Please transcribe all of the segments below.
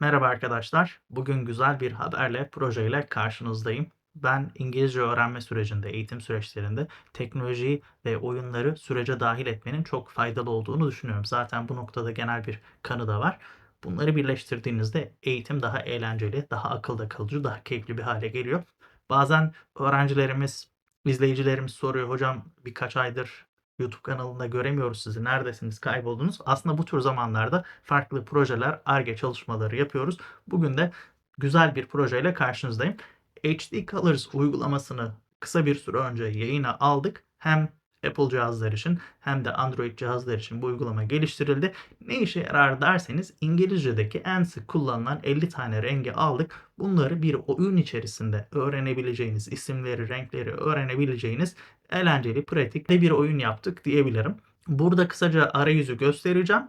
Merhaba arkadaşlar. Bugün güzel bir haberle, projeyle karşınızdayım. Ben İngilizce öğrenme sürecinde, eğitim süreçlerinde teknolojiyi ve oyunları sürece dahil etmenin çok faydalı olduğunu düşünüyorum. Zaten bu noktada genel bir kanı da var. Bunları birleştirdiğinizde eğitim daha eğlenceli, daha akılda kalıcı, daha keyifli bir hale geliyor. Bazen öğrencilerimiz, izleyicilerimiz soruyor, hocam birkaç aydır YouTube kanalında göremiyoruz sizi, neredesiniz, kayboldunuz. Aslında bu tür zamanlarda farklı projeler, Ar-Ge çalışmaları yapıyoruz. Bugün de güzel bir projeyle karşınızdayım. HD Colors uygulamasını kısa bir süre önce yayına aldık. Hem Apple cihazlar için hem de Android cihazlar için bu uygulama geliştirildi. Ne işe yarar derseniz İngilizce'deki en sık kullanılan 50 tane rengi aldık. Bunları bir oyun içerisinde öğrenebileceğiniz, isimleri, renkleri öğrenebileceğiniz eğlenceli, pratik de bir oyun yaptık diyebilirim. Burada kısaca arayüzü göstereceğim.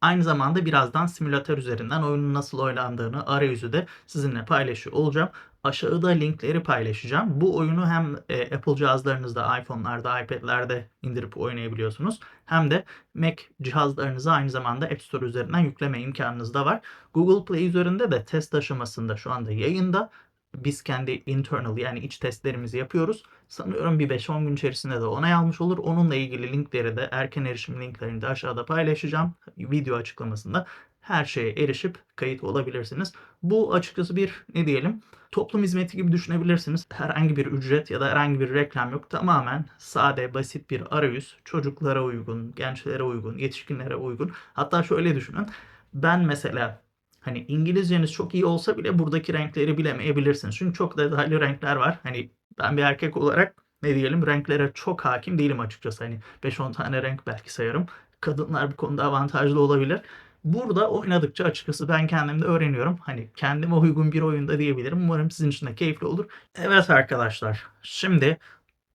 Aynı zamanda birazdan simülatör üzerinden oyunun nasıl oynandığını arayüzü de sizinle paylaşıyor olacağım. Aşağıda linkleri paylaşacağım. Bu oyunu hem e, Apple cihazlarınızda, iPhone'larda, iPad'lerde indirip oynayabiliyorsunuz. Hem de Mac cihazlarınıza aynı zamanda App Store üzerinden yükleme imkanınız da var. Google Play üzerinde de test aşamasında şu anda yayında. Biz kendi internal yani iç testlerimizi yapıyoruz. Sanıyorum bir 5-10 gün içerisinde de onay almış olur. Onunla ilgili linkleri de erken erişim linklerini de aşağıda paylaşacağım. Video açıklamasında her şeye erişip kayıt olabilirsiniz. Bu açıkçası bir ne diyelim toplum hizmeti gibi düşünebilirsiniz. Herhangi bir ücret ya da herhangi bir reklam yok. Tamamen sade, basit bir arayüz. Çocuklara uygun, gençlere uygun, yetişkinlere uygun. Hatta şöyle düşünün. Ben mesela hani İngilizceniz çok iyi olsa bile buradaki renkleri bilemeyebilirsiniz. Çünkü çok detaylı renkler var. Hani ben bir erkek olarak ne diyelim renklere çok hakim değilim açıkçası. Hani 5-10 tane renk belki sayarım. Kadınlar bu konuda avantajlı olabilir. Burada oynadıkça açıkçası ben kendim de öğreniyorum. Hani kendime uygun bir oyunda diyebilirim. Umarım sizin için de keyifli olur. Evet arkadaşlar. Şimdi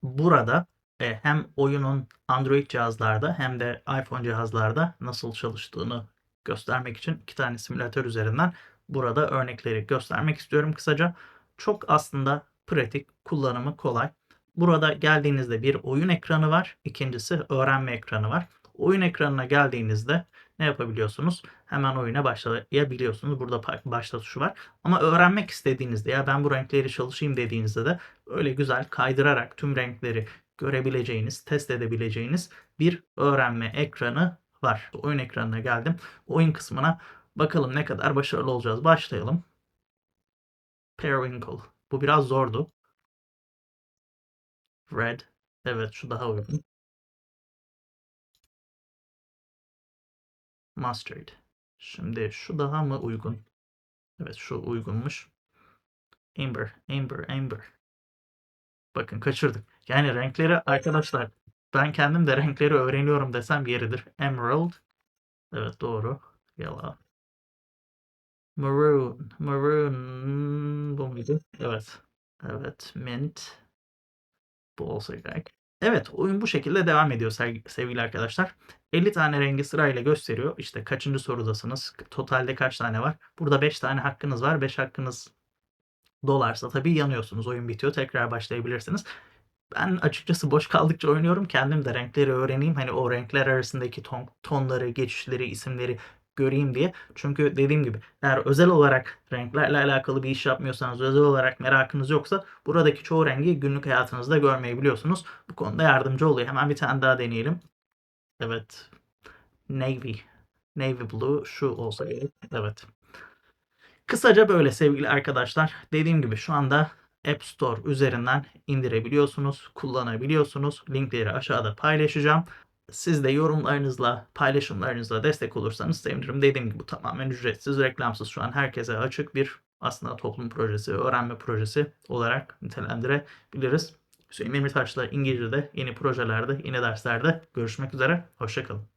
burada e, hem oyunun Android cihazlarda hem de iPhone cihazlarda nasıl çalıştığını göstermek için iki tane simülatör üzerinden burada örnekleri göstermek istiyorum kısaca. Çok aslında pratik, kullanımı kolay. Burada geldiğinizde bir oyun ekranı var. İkincisi öğrenme ekranı var. Oyun ekranına geldiğinizde ne yapabiliyorsunuz? Hemen oyuna başlayabiliyorsunuz. Burada başla tuşu var. Ama öğrenmek istediğinizde ya ben bu renkleri çalışayım dediğinizde de öyle güzel kaydırarak tüm renkleri görebileceğiniz, test edebileceğiniz bir öğrenme ekranı var. Oyun ekranına geldim. Oyun kısmına bakalım ne kadar başarılı olacağız. Başlayalım. Periwinkle. Bu biraz zordu. Red. Evet şu daha uygun. Mustard. Şimdi şu daha mı uygun? Evet şu uygunmuş. Amber, Amber, Amber. Bakın kaçırdık. Yani renkleri arkadaşlar ben kendim de renkleri öğreniyorum desem yeridir. Emerald. Evet doğru. Yellow. Maroon. Maroon. Bu muydu? Evet. Evet. Mint. Bu olsa gerek. Evet oyun bu şekilde devam ediyor sevgili arkadaşlar. 50 tane rengi sırayla gösteriyor. İşte kaçıncı sorudasınız? Totalde kaç tane var? Burada 5 tane hakkınız var. 5 hakkınız dolarsa tabii yanıyorsunuz. Oyun bitiyor. Tekrar başlayabilirsiniz. Ben açıkçası boş kaldıkça oynuyorum. Kendim de renkleri öğreneyim. Hani o renkler arasındaki ton, tonları, geçişleri, isimleri göreyim diye. Çünkü dediğim gibi eğer özel olarak renklerle alakalı bir iş yapmıyorsanız, özel olarak merakınız yoksa buradaki çoğu rengi günlük hayatınızda görmeyebiliyorsunuz. Bu konuda yardımcı oluyor. Hemen bir tane daha deneyelim. Evet. Navy. Navy Blue şu olsa gerek. Evet. Kısaca böyle sevgili arkadaşlar. Dediğim gibi şu anda App Store üzerinden indirebiliyorsunuz, kullanabiliyorsunuz. Linkleri aşağıda paylaşacağım. Siz de yorumlarınızla, paylaşımlarınızla destek olursanız sevinirim. Dediğim gibi bu tamamen ücretsiz, reklamsız şu an herkese açık bir aslında toplum projesi, öğrenme projesi olarak nitelendirebiliriz. Hüseyin Demirtaş'la İngilizce'de yeni projelerde, yeni derslerde görüşmek üzere. Hoşçakalın.